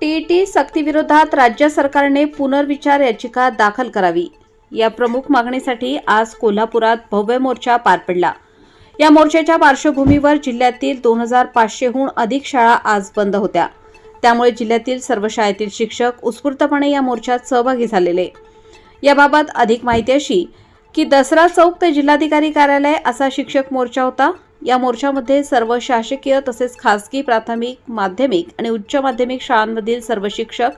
TET सक्तीविरोधात राज्य सरकारने पुनर्विचार याचिका दाखल करावी. या प्रमुख मागणीसाठी आज कोल्हापुरात भव्य मोर्चा पार पडला. या मोर्चाच्या पार्श्वभूमीवर जिल्ह्यातील दोन हजार पाचशेहून अधिक शाळा आज बंद होत्या. त्यामुळे जिल्ह्यातील सर्व शाळेतील शिक्षक उत्स्फूर्तपणे या मोर्चात सहभागी झालेले. याबाबत अधिक माहिती अशी की दसरा चौक ते जिल्हाधिकारी कार्यालय असा शिक्षक मोर्चा होता. या मोर्चामध्ये सर्व शासकीय तसेच खासगी प्राथमिक माध्यमिक आणि उच्च माध्यमिक शाळांमधील सर्व शिक्षक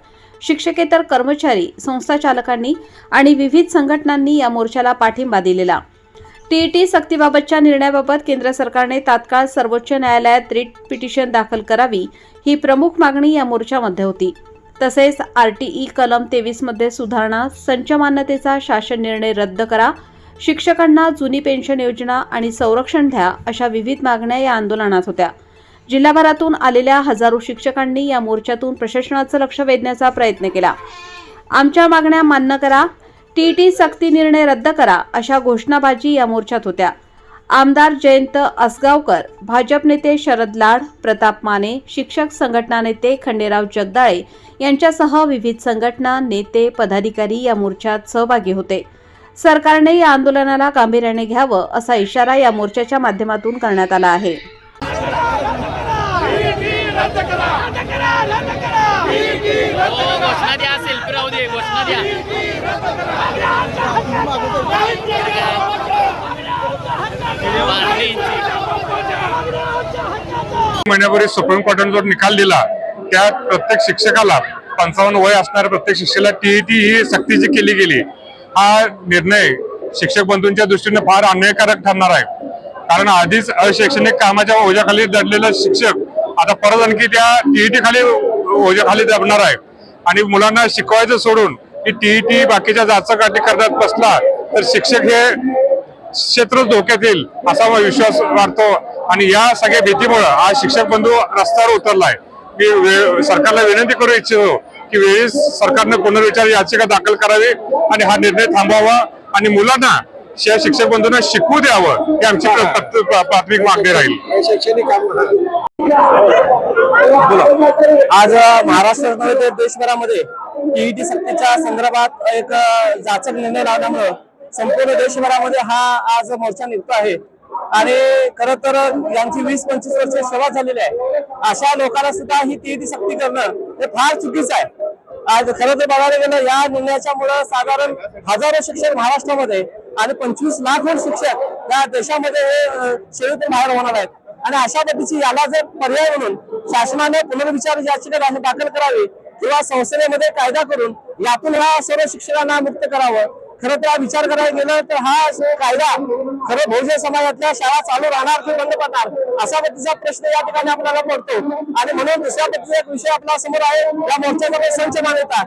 शिक्षकेतर कर्मचारी संस्था चालकांनी आणि विविध संघटनांनी या मोर्चाला पाठिंबा दिलेला. टीईटी सक्तीबाबतच्या निर्णयाबाबत केंद्र सरकारने तात्काळ सर्वोच्च न्यायालयात रिट पिटिशन दाखल करावी ही प्रमुख मागणी या मोर्चामध्ये होती. तसेच आरटीई कलम तेवीसमध्ये सुधारणा संचमान्यतेचा शासन निर्णय रद्द करा शिक्षकांना जुनी पेन्शन योजना आणि संरक्षण द्या अशा विविध मागण्या या आंदोलनात होत्या. जिल्हाभरातून आलेल्या हजारो शिक्षकांनी या मोर्चातून प्रशासनाचं लक्ष वेधण्याचा प्रयत्न केला. आमच्या मागण्या मान्य करा टीईटी सक्ती निर्णय रद्द करा अशा घोषणाबाजी या मोर्चात होत्या. आमदार जयंत असगावकर भाजप नेते शरद लाड प्रताप माने शिक्षक संघटना नेते खंडेराव जगदाळे यांच्यासह विविध संघटना नेते पदाधिकारी या मोर्चात सहभागी होते. सरकारने या आंदोलनाला गांभीर्याने घ्यावं असा इशारा या मोर्चाच्या माध्यमातून करण्यात आला आहे. महिन्यापूर्वी सुप्रीम कोर्टाने जो निकाल दिला त्यात प्रत्येक शिक्षकाला पंचावन्न वय असणाऱ्या प्रत्येक शिक्षकाला टीईटी ही सक्तीची केली गेली. हा निर्णय शिक्षक बंधूंच्या दृष्टीने फार अन्यायकारक ठरणार आहे. कारण आधीच अशैक्षणिक कामाच्या ओझ्याखाली दडलेला शिक्षक आता परत आणखी त्या टीईटी खाली ओझ्याखाली दबणार आहे. आणि मुलांना शिकवायचं सोडून की टीईटी बाकीच्या जाचा काठी करण्यात बसला तर शिक्षक हे क्षेत्र धोक्यात येईल असा विश्वास वाटतो आणि या सगळ्या भीतीमुळे आज शिक्षक बंधू रस्त्यावर उतरलाय. मी वे- सरकारला विनंती करू इच्छितो की वेळेस सरकारने पुनर्विचार याचिका दाखल करावी आणि हा निर्णय थांबवावा आणि मुलांना या शिक्षक बंधूंना शिकवू द्यावं ही आमची प्र- प्र- प्र- प्राथमिक मागणी राहील. आज महाराष्ट्र नव्हे तर देशभरामध्ये टीईटी सक्तीच्या संदर्भात एक जाचक निर्णय लावल्यामुळं संपूर्ण देशभरामध्ये हा आज मोर्चा निघतो आहे. आणि खर तर यांची वीस पंचवीस वर्ष सेवा झालेली आहे. अशा लोकांना सुद्धा ही ती सक्ती करणं हे फार चुकीचं आहे. आज खरं तर बघायला गेलं या निर्णयाच्यामुळं साधारण हजारो शिक्षक महाराष्ट्रामध्ये आणि पंचवीस लाखवर शिक्षक या देशामध्ये हे अ, बाहेर होणार आहेत. आणि अशा पद्धतीची याला जर पर्याय म्हणून शासनाने पुनर्विचार याचिका दाखल करावी किंवा संसदेमध्ये कायदा करून यातून ह्या सर्व शिक्षकांना मुक्त करावं खरं तर विचार करायला गेलं तर हा जो कायदा खरं भोजन समाजातल्या शाळा चालू राहणार की बंद पडणार असा पद्धतीचा प्रश्न या ठिकाणी आपल्याला पडतो. आणि म्हणून दुसऱ्या पद्धतीचा एक विषय आपल्यासमोर आहे या मोर्चामध्ये संच मानवता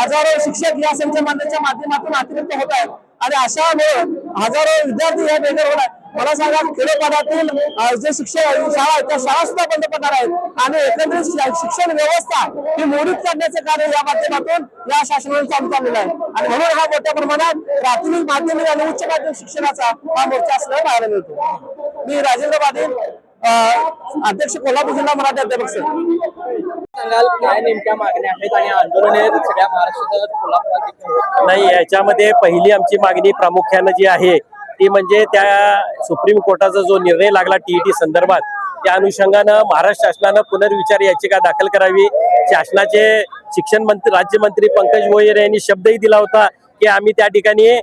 हजारो शिक्षक या संच मानण्याच्या माध्यमातून अतिरिक्त होत आहेत. आणि अशामुळे हजारो विद्यार्थी या बेघर होत आहेत. मला सांगा खेडोपाड्यातील जे शिक्षण शाळा आहेत त्या शाळा सुद्धा बंद पडणार आहेत. आणि एकंदरीत शिक्षण व्यवस्था ही मोडीत करण्याचं कार्य या माध्यमातून या शासनाने चालू चाललेलं आहे. आणि म्हणून हा मोठ्या प्रमाणात प्राथमिक माध्यमिक आणि उच्च माध्यमिक शिक्षणाचा हा मोर्चा असल्याला पाहायला मिळतो. मी राजेंद्र पाटील अध्यक्ष कोल्हापूर जिल्हा मराठी अध्यक्ष सांगाल काय नेमक्या मागण्या आहेत आणि आंदोलन आहेत सगळ्या महाराष्ट्रात कोल्हापुरात? देखील होत नाही याच्यामध्ये पहिली आमची मागणी प्रामुख्यानं जी आहे ती म्हणजे त्या सुप्रीम कोर्टाचा जो निर्णय लागला टीईटी संदर्भात त्या अनुषंगानं महाराष्ट्र शासनानं पुनर्विचार याचिका दाखल करावी. शासनाचे शिक्षण मंत्री राज्यमंत्री पंकज भोयर यांनी शब्दही दिला होता की आम्ही त्या ठिकाणी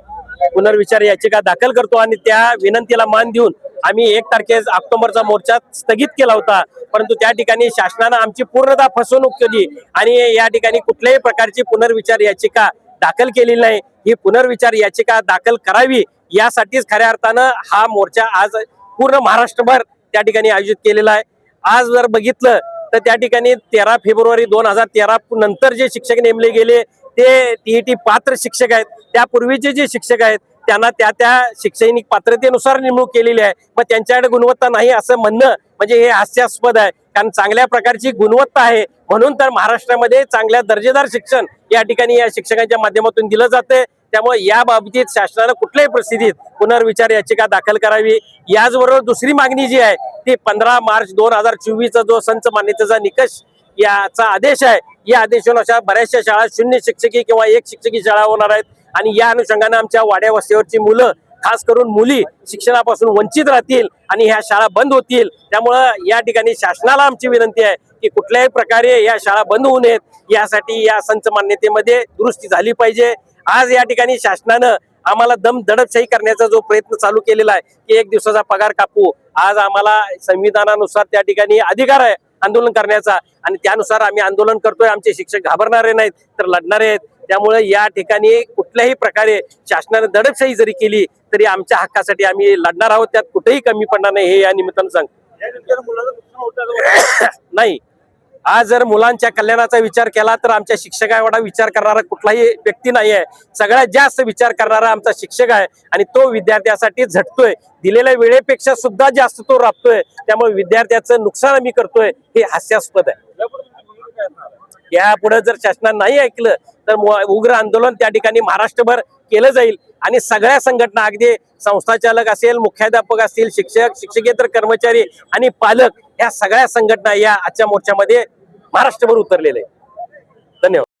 पुनर्विचार याचिका दाखल करतो आणि त्या विनंतीला मान देऊन आम्ही एक तारखे ऑक्टोबरचा मोर्चा स्थगित केला होता. परंतु त्या ठिकाणी शासनानं आमची पूर्णतः फसवणूक केली आणि या ठिकाणी कुठल्याही प्रकारची पुनर्विचार याचिका दाखल केलेली नाही. ही पुनर्विचार याचिका दाखल करावी यासाठीच खऱ्या अर्थानं हा मोर्चा आज पूर्ण महाराष्ट्रभर त्या ठिकाणी आयोजित केलेला आहे. आज जर बघितलं तर त्या ठिकाणी तेरा फेब्रुवारी दोन हजार तेरा नंतर जे शिक्षक नेमले गेले ते टीईटी पात्र शिक्षक आहेत. त्यापूर्वीचे जे शिक्षक आहेत त्यांना त्या त्या शैक्षणिक पात्रतेनुसार नेमणूक केलेली आहे. मग त्यांच्याकडे गुणवत्ता नाही असं म्हणणं म्हणजे हे हास्यास्पद आहे. कारण चांगल्या प्रकारची गुणवत्ता आहे. म्हणून तर महाराष्ट्रामध्ये चांगल्या दर्जेदार शिक्षण या ठिकाणी या शिक्षकांच्या माध्यमातून दिलं जाते त्यामुळे या बाबतीत शासनानं कुठल्याही परिस्थितीत पुनर्विचार याचिका दाखल करावी. याचबरोबर दुसरी मागणी जी आहे ती पंधरा मार्च दोन हजार चोवीसचा जो संच मान्यतेचा निकष याचा आदेश आहे या आदेशानुसार अशा बऱ्याचशा शाळा शून्य शिक्षकी किंवा एक शिक्षकी शाळा होणार आहेत. आणि या अनुषंगाने आमच्या वाड्या वस्तीवरची मुलं खास करून मुली शिक्षणापासून वंचित राहतील आणि ह्या शाळा बंद होतील. त्यामुळं या ठिकाणी शासनाला आमची विनंती आहे की कुठल्याही प्रकारे या शाळा बंद होऊ नयेत. यासाठी या संच मान्यतेमध्ये दुरुस्ती झाली पाहिजे. आज या ठिकाणी शासनानं आम्हाला दम दडपशाही करण्याचा जो प्रयत्न चालू केलेला आहे की एक दिवसाचा पगार कापू. आज आम्हाला संविधानानुसार त्या ठिकाणी अधिकार आहे आंदोलन करण्याचा. आणि त्यानुसार आम्ही आंदोलन करतोय. आमचे शिक्षक घाबरणारे नाहीत तर लढणारे आहेत. त्यामुळे या ठिकाणी कुठल्याही प्रकारे शासनाने दडपशाही जरी केली तरी आमच्या हक्कासाठी आम्ही लढणार आहोत. त्यात कुठेही कमी पडणार नाही हे या निमित्तानं सांग नाही. आज जर मुलांच्या कल्याणाचा विचार केला तर आमच्या शिक्षका एवढा विचार करणारा कुठलाही व्यक्ती नाही आहे सगळ्यात जास्त विचार करणारा आमचा शिक्षक आहे आणि तो विद्यार्थ्यासाठी झटतोय. दिलेल्या वेळेपेक्षा सुद्धा जास्त तो राबतोय. त्यामुळे विद्यार्थ्याचं नुकसान आम्ही करतोय हे हास्यास्पद आहे. यापुढे जर शासनानं नाही ऐकलं तर मु- उग्र आंदोलन त्या ठिकाणी महाराष्ट्रभर केलं जाईल. आणि सगळ्या संघटना अगदी संस्थाचालक असेल मुख्याध्यापक असतील शिक्षक शिक्षकेतर कर्मचारी आणि पालक या सगळ्या संघटना या आजच्या मोर्चामध्ये महाराष्ट्रभर उतरलेले. आहे धन्यवाद.